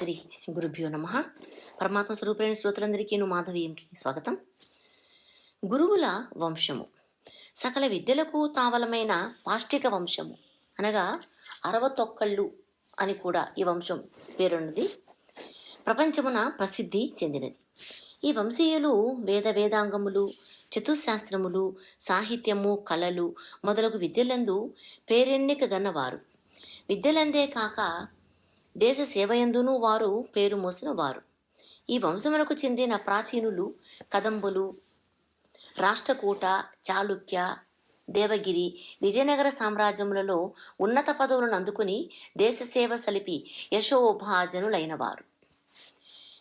శ్రీ గురుభ్యో నమ. పరమాత్మ స్వరూపైన శ్రోతలందరికీ మాధవీయంకి స్వాగతం. గురువుల వంశము సకల విద్యలకు తావలమైన పాష్టిక వంశము అనగా అరవతొక్కళ్ళు అని కూడా ఈ వంశం పేరున్నది. ప్రపంచమున ప్రసిద్ధి చెందినది. ఈ వంశీయులు వేద వేదాంగములు చతుశాస్త్రములు సాహిత్యము కళలు మొదలగు విద్యలందు పేరెన్నిక గన్నవారు. విద్యలందే కాక దేశ సేవయందును వారు పేరు మోసిన వారు ఈ వంశములకు చెందిన ప్రాచీనులు కదంబులు రాష్ట్రకూట చాళుక్య దేవగిరి విజయనగర సామ్రాజ్యములలో ఉన్నత పదవులను అందుకుని దేశ సేవ సలిపి యశోభాజనులైన వారు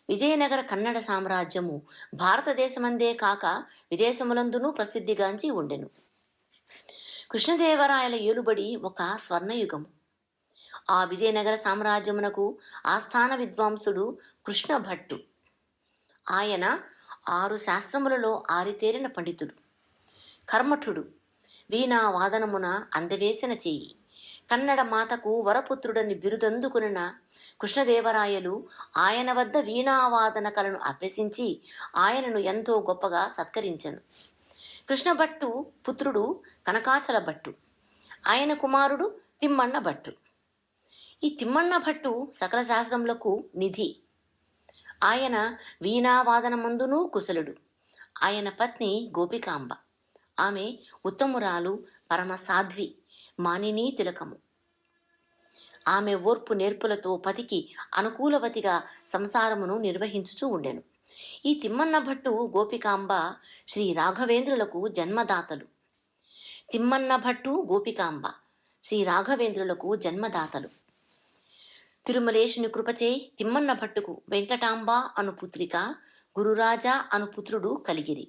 విజయనగర కన్నడ సామ్రాజ్యము భారతదేశమందే కాక విదేశములందునూ ప్రసిద్ధిగాంచి ఉండెను. కృష్ణదేవరాయల ఏలుబడి ఒక స్వర్ణయుగము. ఆ విజయనగర సామ్రాజ్యమునకు ఆస్థాన విద్వాంసుడు కృష్ణ భట్టు ఆయన ఆరు శాస్త్రములలో ఆరితేరిన పండితుడు. కర్మఠుడు. వీణా వాదనమున అందవేసిన చేయి. కన్నడ మాతకు వరపుత్రుడని బిరుదందుకున్న కృష్ణదేవరాయలు ఆయన వద్ద వీణావాదన కలను అభ్యసించి ఆయనను ఎంతో గొప్పగా సత్కరించను. కృష్ణభట్టు పుత్రుడు కనకాచల భట్టు. ఆయన కుమారుడు తిమ్మన్న భట్టు. ఈ తిమ్మన్న భట్టు సకల శాస్త్రములకు నిధి. ఆయన వీణావాదనమందునూ కుశలుడు. ఆయన పత్ని గోపికాంబ. ఆమె ఉత్తమురాలు పరమ సాధ్వి మానినీ తిలకము. ఆమె ఓర్పు నేర్పులతో పతికి అనుకూలవతిగా సంసారమును నిర్వహించుచూ ఉండెను. ఈ తిమ్మన్న భట్టు గోపికాంబ శ్రీ రాఘవేంద్రులకు జన్మదాతలు. తిమ్మన్న భట్టు గోపికాంబ శ్రీ రాఘవేంద్రులకు జన్మదాతలు. తిరుమలేశుని కృపచే తిమ్మన్న భట్టుకు వెంకటాంబ అను పుత్రిక గురురాజా అను పుత్రుడు కలిగిరి.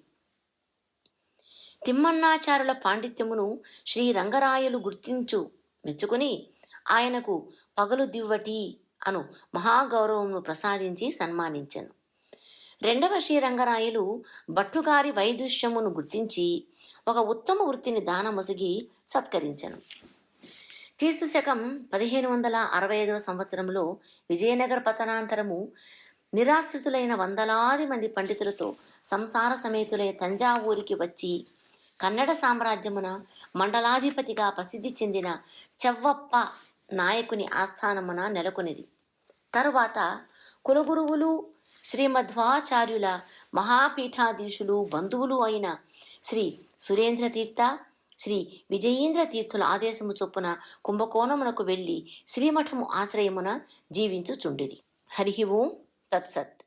తిమ్మన్నాచారుల పాండిత్యమును శ్రీ రంగరాయలు గుర్తించు మెచ్చుకుని ఆయనకు పగలు దివ్వటి అను మహాగౌరవమును ప్రసాదించి సన్మానించెను. రెండవ శ్రీరంగరాయలు భట్టుగారి వైదుష్యమును గుర్తించి ఒక ఉత్తమ వృత్తిని దానమొసగి సత్కరించెను. క్రీస్తు శకం పదిహేను వందల అరవై ఐదవ సంవత్సరంలో విజయనగర పతనాంతరము నిరాశ్రితులైన వందలాది మంది పండితులతో సంసార సమేతులై తంజావూరికి వచ్చి కన్నడ సామ్రాజ్యమున మండలాధిపతిగా ప్రసిద్ధి చెందిన చెవ్వప్ప నాయకుని ఆస్థానమున నెలకొనిది. తరువాత కులగురువులు శ్రీమధ్వాచార్యుల మహాపీఠాధీశులు బంధువులు అయిన శ్రీ సురేంద్ర తీర్థ శ్రీ విజయేంద్ర తీర్థుల ఆదేశము చొప్పున కుంభకోణమునకు వెళ్ళి శ్రీమఠము ఆశ్రయమున జీవించుచుండిరి. హరి ఓం తత్సత్.